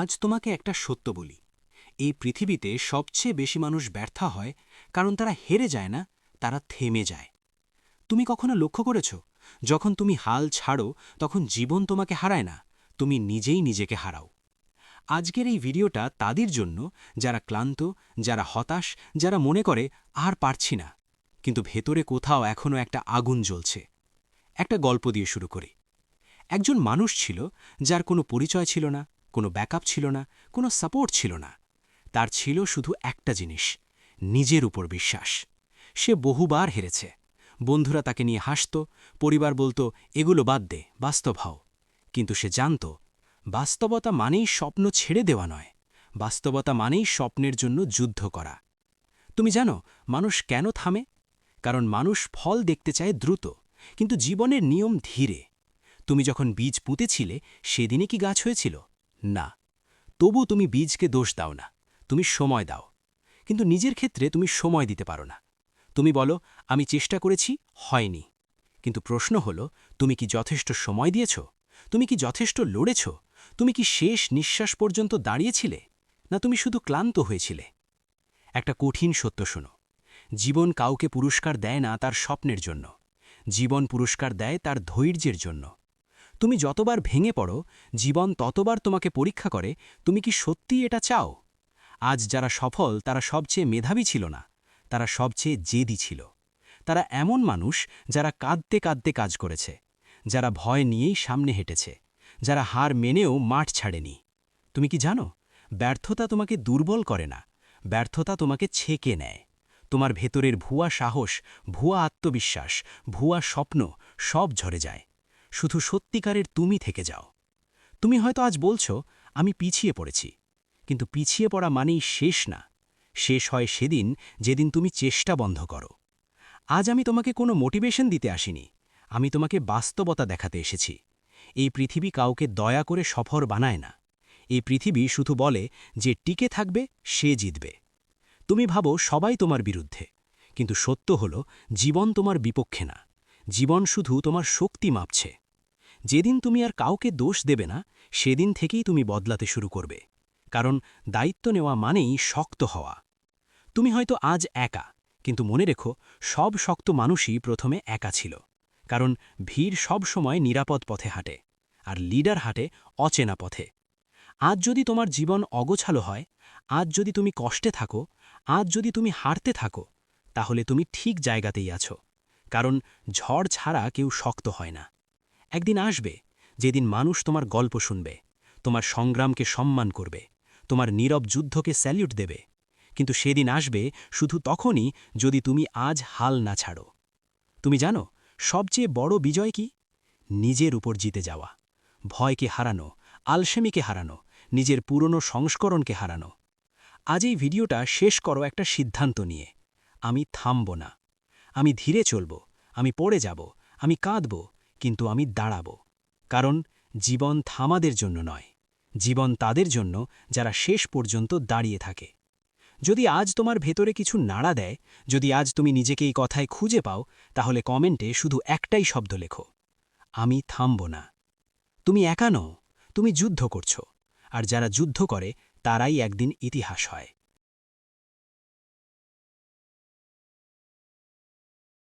আজ তোমাকে একটা সত্য বলি। এই পৃথিবীতে সবচেয়ে বেশি মানুষ ব্যর্থ হয় কারণ তারা হেরে যায় না, তারা থেমে যায়। তুমি কখনো লক্ষ্য করেছ, যখন তুমি হাল ছাড়ো, তখন জীবন তোমাকে হারায় না, তুমি নিজেই নিজেকে হারাও। আজকের এই ভিডিওটা তাদের জন্য, যারা ক্লান্ত, যারা হতাশ, যারা মনে করে, আর পারছি না। কিন্তু ভেতরে কোথাও এখনও একটা আগুন জ্বলছে। একটা গল্প দিয়ে শুরু করি। একজন মানুষ ছিল, যার কোনো পরিচয় ছিল না কোনো ব্যাকআপ ছিল না, কোনো সাপোর্ট ছিল না। তার ছিল শুধু একটা জিনিস, নিজের উপর বিশ্বাস। সে বহুবার হেরেছে। বন্ধুরা তাকে নিয়ে হাসত, পরিবার বলতো, এগুলো বাদ দে, বাস্তব হও। কিন্তু সে জানত, বাস্তবতা মানেই স্বপ্ন ছেড়ে দেওয়া নয়। বাস্তবতা মানেই স্বপ্নের জন্য যুদ্ধ করা। তুমি জানো, মানুষ কেন থামে? কারণ মানুষ ফল দেখতে চায় দ্রুত, কিন্তু জীবনের নিয়ম ধীরে। তুমি যখন বীজ পুঁতেছিলে, সেদিনে কি গাছ হয়েছিল? না। তবু তুমি বীজকে দোষ দাও না। তুমি সময় দাও। কিন্তু নিজের ক্ষেত্রে তুমি সময় দিতে পারো না। তুমি বলো, আমি চেষ্টা করেছি, হয়নি। কিন্তু প্রশ্ন হল, তুমি কি যথেষ্ট সময় দিয়েছ? তুমি কি যথেষ্ট লড়েছ? তুমি কি শেষ নিঃশ্বাস পর্যন্ত দাঁড়িয়েছিলে? না, তুমি শুধু ক্লান্ত হয়েছিলে? একটা কঠিন সত্য শোনো। জীবন কাউকে পুরস্কার দেয় না তার স্বপ্নের জন্য। জীবন পুরস্কার দেয় তার ধৈর্যের জন্য। তুমি যতবার ভেঙে পড়ো, জীবন ততবার তোমাকে পরীক্ষা করে, তুমি কি সত্যি এটা চাও? আজ যারা সফল, তারা সবচেয়ে মেধাবী ছিল না, তারা সবচেয়ে জেদি ছিল। তারা এমন মানুষ যারা কাঁদতে কাঁদতে কাজ করেছে, যারা ভয় নিয়েই সামনে হেঁটেছে, যারা হার মেনেও মাঠ ছাড়েনি। তুমি কি জানো, ব্যর্থতা তোমাকে দুর্বল করে না, ব্যর্থতা তোমাকে ছেকে নেয়। তোমার ভেতরের ভুয়া সাহস, ভুয়া আত্মবিশ্বাস, ভুয়া স্বপ্ন সব ঝরে যায়। শুধু সত্যিকারের তুমি থেকে যাও। তুমি হয়তো আজ বলছো, আমি পিছিয়ে পড়েছি। কিন্তু পিছিয়ে পড়া মানেই শেষ না। শেষ হয় সেদিন যেদিন তুমি চেষ্টা বন্ধ করো। আজ আমি তোমাকে কোনো মোটিভেশন দিতে আসিনি। আমি তোমাকে বাস্তবতা দেখাতে এসেছি। এই পৃথিবী কাউকে দয়া করে সফর বানায় না। এই পৃথিবী শুধু বলে যে টিকে থাকবে, সে জিতবে। তুমি ভাবো, সবাই তোমার বিরুদ্ধে। কিন্তু সত্য হল, জীবন তোমার বিপক্ষে না। জীবন শুধু তোমার শক্তি মাপছে। যেদিন তুমি আর কাউকে দোষ দেবে না, সেদিন থেকেই তুমি বদলাতে শুরু করবে। কারণ দায়িত্ব নেওয়া মানেই শক্ত হওয়া। তুমি হয়তো আজ একা, কিন্তু মনে রেখো, সব শক্ত মানুষই প্রথমে একা ছিল। কারণ ভিড় সব সময় নিরাপদ পথে হাঁটে, আর লিডার হাঁটে অচেনা পথে। আজ যদি তোমার জীবন অগোছালো হয়, আজ যদি তুমি কষ্টে থাকো, আজ যদি তুমি হারতে থাকো, তাহলে তুমি ঠিক জায়গাতেই আছো। কারণ ঝড় ছাড়া কেউ শক্ত হয় না। একদিন আসবে, যেদিন মানুষ তোমার গল্প শুনবে, তোমার সংগ্রামকে সম্মান করবে, তোমার নীরব যুদ্ধকে স্যালিউট দেবে। কিন্তু সেদিন আসবে শুধু তখনই যদি তুমি আজ হাল না ছাড়ো। তুমি জানো, সবচেয়ে বড় বিজয় কি? নিজের উপর জিতে যাওয়া, ভয়কে হারানো, আলসেমিকে হারানো, নিজের পুরনো সংস্করণকে হারানো। আজ এই ভিডিওটা শেষ করো একটা সিদ্ধান্ত নিয়ে। আমি থামব না। আমি ধীরে চলব, আমি পড়ে যাব, আমি কাঁদব কিন্তু আমি দাঁড়াব। কারণ জীবন থামাদের জন্য নয়, জীবন তাদের জন্য যারা শেষ পর্যন্ত দাঁড়িয়ে থাকে। যদি আজ তোমার ভেতরে কিছু নাড়া দেয়, যদি আজ তুমি নিজেকে এই কথায় খুঁজে পাও, তাহলে কমেন্টে শুধু একটাই শব্দ লেখো, আমি থামব না। তুমি একা নও, তুমি যুদ্ধ করছ, আর যারা যুদ্ধ করে, তারাই একদিন ইতিহাস হয়।